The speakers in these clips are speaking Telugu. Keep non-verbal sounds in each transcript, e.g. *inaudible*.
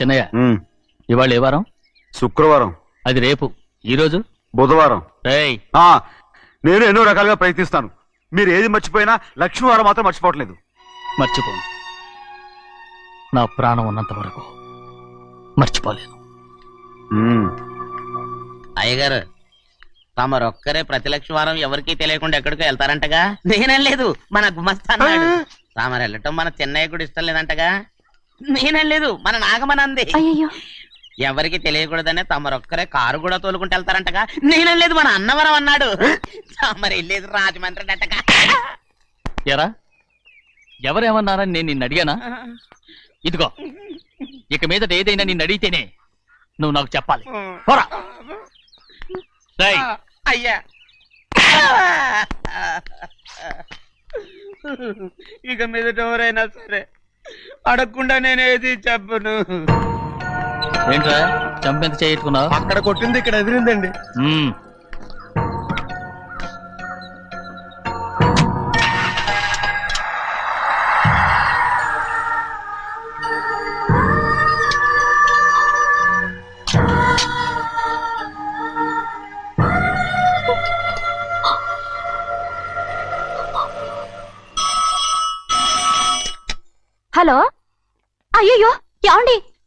చిన్నయ్య ఇవాళ ఏ వారం? శుక్రవారం. అది రేపు. ఈ రోజు? బుధవారం. నేను ఎన్నో రకాలుగా ప్రయత్నిస్తాను. మీరు ఏది మర్చిపోయినా లక్ష్మీవారం మాత్రం మర్చిపోవట్లేదు. మర్చిపోను. నా ప్రాణం ఉన్నంత వరకు మర్చిపోలేను. ఉమ్, అయ్యగారు తమరొక్కరే ప్రతి లక్ష వారం ఎవరికీ తెలియకుండా ఎక్కడికో వెళ్తారంటగా? నేనేం లేదు మన గుమస్తా అన్నాడు తామరు వెళ్ళటం మన చెన్నయ్య కూడా ఇష్టం లేదంటగా? నేనేం లేదు మన నాగమనంది. అయ్యయ్యో. ఎవరికి తెలియకూడదనే తమరొక్కరే కారు కూడా తోలుకుంటూ వెళ్తారంటగా? నేనేం లేదు మన అన్నవరం అన్నాడు. తమరు వెళ్ళేది రాజమండ్రి అంటగా ఎరా? ఎవరేమన్నారని నేను నిన్ను అడిగానా? ఇదిగో ఇక మీదట ఏదైనా నిన్ను అడిగితేనే నువ్వు నాకు చెప్పాలి. పోరా. అయ్యా. ఇక మీద ఎవరైనా సరే అడగకుండా నేను ఏది చెప్పను. ఏంట్రా? చంపెంత చేయించుకున్నావు అక్కడ కొట్టింది ఇక్కడ ఎదిరిందండి. హలో? అయ్యయ్యో ఏమండి?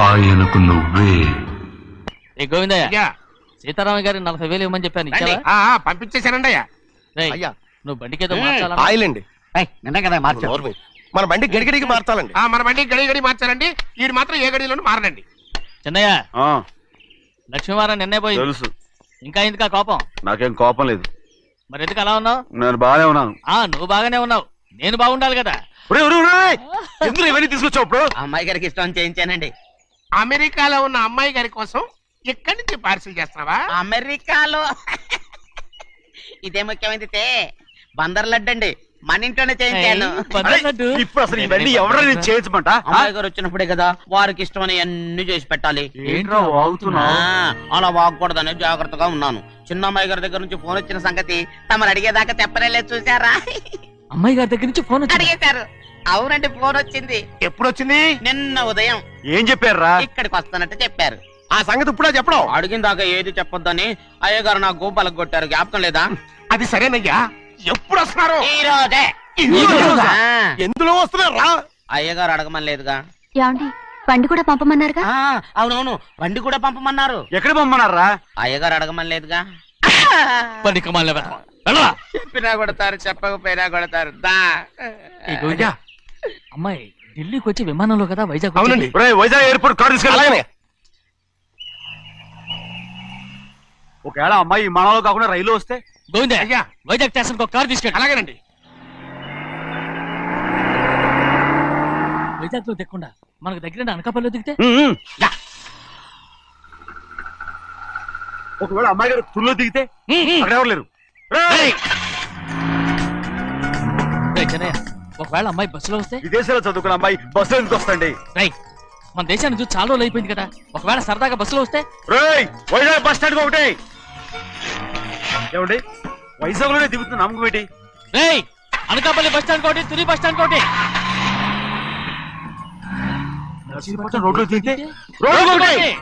ఆయనకు నువ్వే. ఏ గోవిందయ్య సీతారామ గారి నలభై వేలు ఇవ్వమని చెప్పాను. ఇచ్చావా? పంపించేశానండి అయ్యా రేయ్, అయ్యా. నువ్వు బండికేదో మ్మ్. మార్చాలన్నా? ఆయిల్ అండి నిన్న కదా నోర్మి. మన బండి గడిగడికి మార్చాలండి. ఆ, మన బండి గడి గడి మార్చాలండి. వీడు మాత్రం ఏ గడిలోనూ మారనండి. చిన్నయ్య ఆ, లక్ష్మీవారం నిన్నే పోయింది తెలుసు. ఇంకా ఎందుకా కోపం? నాకేం కోపం లేదు. మరి ఎందుకు అలా ఉన్నావు? నేను బాగానే ఉన్నాను. ఆ నువ్వు బాగానే ఉన్నావు. నేను బాగుండాలి కదా. ఒరేయ్, ఒరేయ్, ఒరేయ్! ఎందుకు ఇవన్నీ తీసుకొచ్చావు ఇప్పుడు? అమ్మాయి గారికి ఇష్టం చేయించానండి. అమెరికాలో ఉన్న అమ్మాయి గారి కోసం ఇక్కడి నుంచి పార్సిల్ చేస్తున్నావా? అమెరికాలో? ఇదే ముఖ్యమైనది. బందర్ లడ్డు అండి. మన ఇంట్లోనే చేయించాను. ఇప్పుడు అసలు ఇవన్నీ ఎవరైనా ఆ? అమ్మాయి గారు వచ్చినప్పుడే కదా వారికి ఇష్టమని అన్ని చేసి పెట్టాలి. అలా వాగకూడదని జాగ్రత్తగా ఉన్నాను. చిన్న అమ్మాయి గారి దగ్గర నుంచి ఫోన్ వచ్చిన సంగతి తమరు అడిగేదాకా చెప్పలేదు చూసారా అమ్మాయి గారి దగ్గర నుంచి ఫోన్ వచ్చింది? అడిగేశారు. అవునండి ఫోన్ వచ్చింది. ఎప్పుడు వచ్చింది నిన్న ఉదయం. ఏం చెప్పారా ఇక్కడికి వస్తానంటే చెప్పారు. ఆ సంగతి ఇప్పుడే చెప్పడం? అడిగిన దాకా ఏది చెప్పొద్దని అయ్యగారు నా గోపాలకు కొట్టారు. జ్ఞాపకం లేదా? అది సరేనయ్యా. ఎప్పుడు వస్తున్నారు ఈ రోజే ఈ రోజా? ఆ, ఎందులో వస్తున్నారా అయ్యగారు అడగమని లేదుగా ఏమండి బండి కూడా పంపమన్నారుగా? ఆ, అవునవును బండి కూడా పంపమన్నారు. ఎక్కడ పొమ్మన్నారా అయ్యగారు అడగమని లేదుగా పని కమాలి వెతకమా. వెళ్ళరా. చెప్పినా కొడతారు చెప్పకపోయినా కొడతారు. దా. అయ్యా అమ్మాయి ఢిల్లీకి వచ్చి విమానంలో కదా వైజాగ్ వచ్చింది. అవునండి. ఒరేయ్, వైజాగ్ ఎయిర్పోర్ట్ కార్ తీసుకెళ్ళి ఒకవేళ అమ్మాయి విమానంలో కాకుండా రైలు వస్తే గోవింద అయ్యా. వైజాగ్ స్టేషన్ ఒక కార్ తీసుకెళ్ళి. అలాగేనండి. వైజాగ్లో దిక్కుండా మనకు దగ్గర అనకాపల్లిలో దిగితే. ఒకవేళ అమ్మాయి గారు తుల్లో దిగితే అక్కడ ఎవరు లేరు? రేయ్! రేయ్ చిన్నయ్య, ఒకవేళ అమ్మాయి బస్సులో వస్తే? విదేశాల్లో చదువుకున్న అమ్మాయి బస్సు ఎందుకు వస్తండి రై మన దేశాన్ని చూసి చాలా రోజులు అయిపోయింది కదా. ఒకవేళ సరదాగా బస్సులో వస్తే? రేయ్ వైజాగ్ బస్ స్టాండ్ ఒకటి. ఏమండి? వైజాగ్లోనే దిగుతున్న నమ్మకం ఏంటి? రేయ్ అనకాపల్లి బస్ స్టాండ్ కోటి తుని బస్ స్టాండ్ కోటి నర్సీపట్నం రోడ్లో దిగితే? రోడ్డు ఒకటి.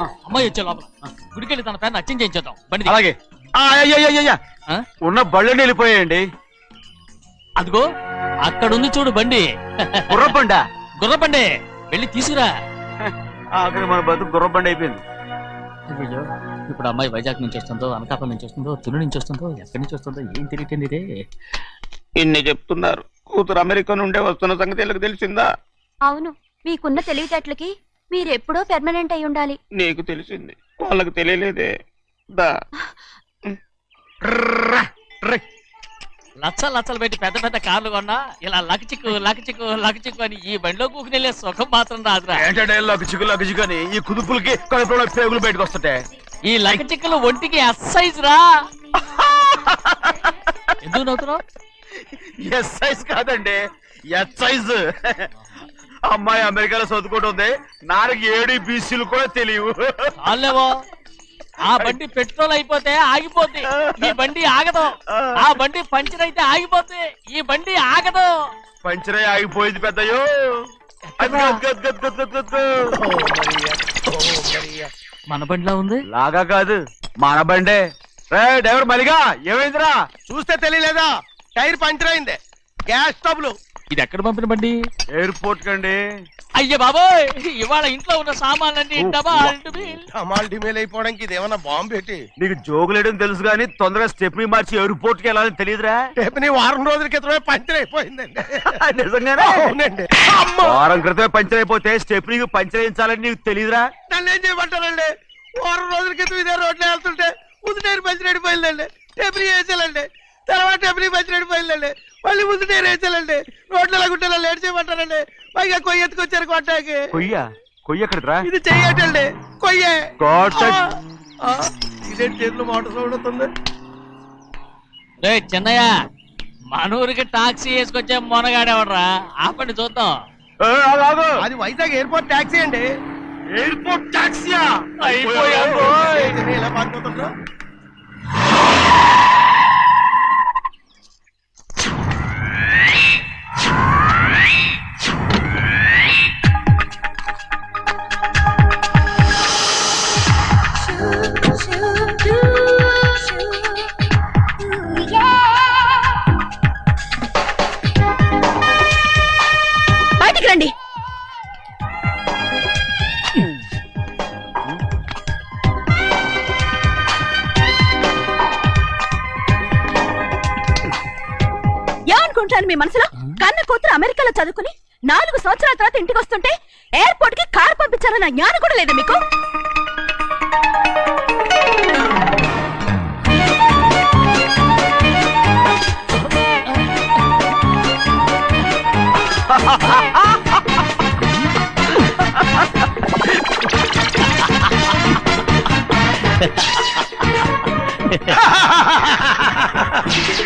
అమ్మాయి వచ్చే లోపల. గుడికెళ్ళి తన పేరుని అచ్చం చేయించేద్దాం. బండి దిగు. అలాగే. ఆ, అయ్య, అయ్య, అయ్య, అయ్య. ఆ? ఉన్న బళ్ళని వెళ్ళిపోయాయండి. అదిగో అక్కడ ఉంది చూడు బండి. గుర్రబండ? గుర్ర బండి వెళ్ళి తీసుకురా. అక్కడ మన బతుకు గుర్రబండ అయిపోయింది. అయ్యయ్యో, ఇప్పుడు అమ్మాయి వైజాగ్ నుంచి వస్తుందో అనకాపల్లి నుంచి వస్తుందో తుని నుంచి వస్తుందో ఎక్కడి నుంచి వస్తుందో ఏం తెలియటండి ఇదే. ఇన్ని చెప్తున్నారు. కూతురు అమెరికా నుండే వస్తున్న సంగతి వీళ్ళకి తెలిసిందా? అవును మీకున్న తెలివితేటలకి మీరెప్పుడో పెర్మనెంట్ అయి ఉండాలి. నీకు తెలిసింది. వాళ్ళకి తెలియలేదే. దా. ట్రై. లచ్చలు లచ్చలు పెట్టి పెద్ద పెద్ద కార్లు కొన్నా ఇలా లకచిక్కు లకచిక్కు లకచిక్కు అని ఈ బండిలో కూకునెళ్ళే సుఖం మాత్రం రాదురా. ఏంటంటే అని ఈ కుదుపులకి కడుపులో పేగులు బయటకు వస్తుంటాయి ఈ లకచిక్కులు ఒంటికి ఎక్సైజ్ రా. ఎందుకు నవ్వుతున్నావు? ఎస్ సైజ్ కాదండి ఎస్ సైజ్ అమ్మాయి అమెరికాలో చదువుకుంటుంది నాకు ఏడు బీసీలు కూడా తెలియవు. ఆ బండి పెట్రోల్ అయిపోతే ఆగిపోద్ది. ఈ బండి ఆగదు. ఆ. బండి పంచర్ అయితే ఆగిపోద్ది. ఈ బండి ఆగదు. పంచరే ఆగిపోయింది పెద్దయ్యో. మన బండిలో ఉంది? లాగా కాదు మన బండే. రే డ్రైవర్ మలిగా ఏమైందిరా? చూస్తే తెలియలేదా? టైర్ పంచర్ అయింది. గ్యాస్ స్టవ్లు ఇది ఎక్కడ పంపిన బండి? ఎయిర్పోర్ట్ కండి. అయ్య బాబోయ్! ఇవాళ ఇంట్లో ఉన్న సామాన్లన్నీ డమాల్ డిమేల్ అయిపోవడానికి ఇది ఏమన్నా బాంబు పెట్టి? నీకు జోగులేయడం తెలుసు కానీ తొందరగా స్టెప్ని మార్చి ఎయిర్పోర్ట్కి వెళ్ళాలని తెలియదురా. రేపు నీ వారం రోజుల క్రితమే పంచర్ అయిపోయిందండి. *laughs* నిజంగానే? అవునండి. అమ్మో! వారం క్రితమే పంచర్ అయిపోతే స్టెప్నీకి పంచర్ వేయించాలని నీకు తెలియదురా? నన్ను ఏం చేయమంటారండి? వారం రోజుల క్రితం ఇదే రోడ్లో వెళ్తుంటే ముందు టైర్ పంచర్ అయిపోయిందండి. టెబ్రీ వేసాలండి తర్వాత టెబ్రీ పంచర్ అయిపోయిందండి మళ్ళీ ముందు టైర్ వేసాలండి రోడ్లు ఎలా గుంటే లేట్ చేయమంటారండి పైగా కొయ్య ఎత్తుకొచ్చారు కొట్టాకి. కొయ్య? కొయ్య ఎక్కడిదిరా? ఇది చెయ్యటండి. కొయ్యే. ఇదేంటి చేతిలో మోటార్ సౌండ్ అవుతుంది రే చిన్నయ్య మన ఊరికి టాక్సీ వేసుకొచ్చే మొనగాడేవడరా? ఆపండి చూద్దాం. అది వైజాగ్ ఎయిర్పోర్ట్ ట్యాక్సీ అండి. ఎయిర్పోర్ట్ టాక్సీయా? అయిపోయాం, ఏమనుకుంటాను మీ మనసులో? కన్న కూతురు అమెరికాలో చదువుకుని నాలుగు సంవత్సరాల తర్వాత ఇంటికి వస్తుంటే ఎయిర్పోర్ట్కి కార్ పంపించాలన్న జ్ఞానం కూడా లేదా మీకు?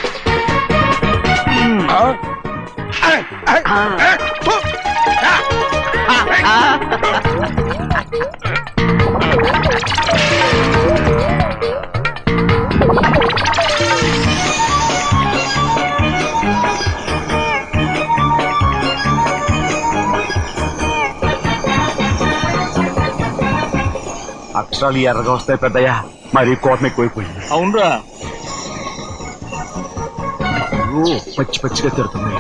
*laughs* అక్షరాలు ఎర్రగా వస్తాయి పెద్దయ్యా. మరి కోపం ఎక్కువైపోయింది. అవునరా. పచ్చి పచ్చిగా తిడుతున్నాయి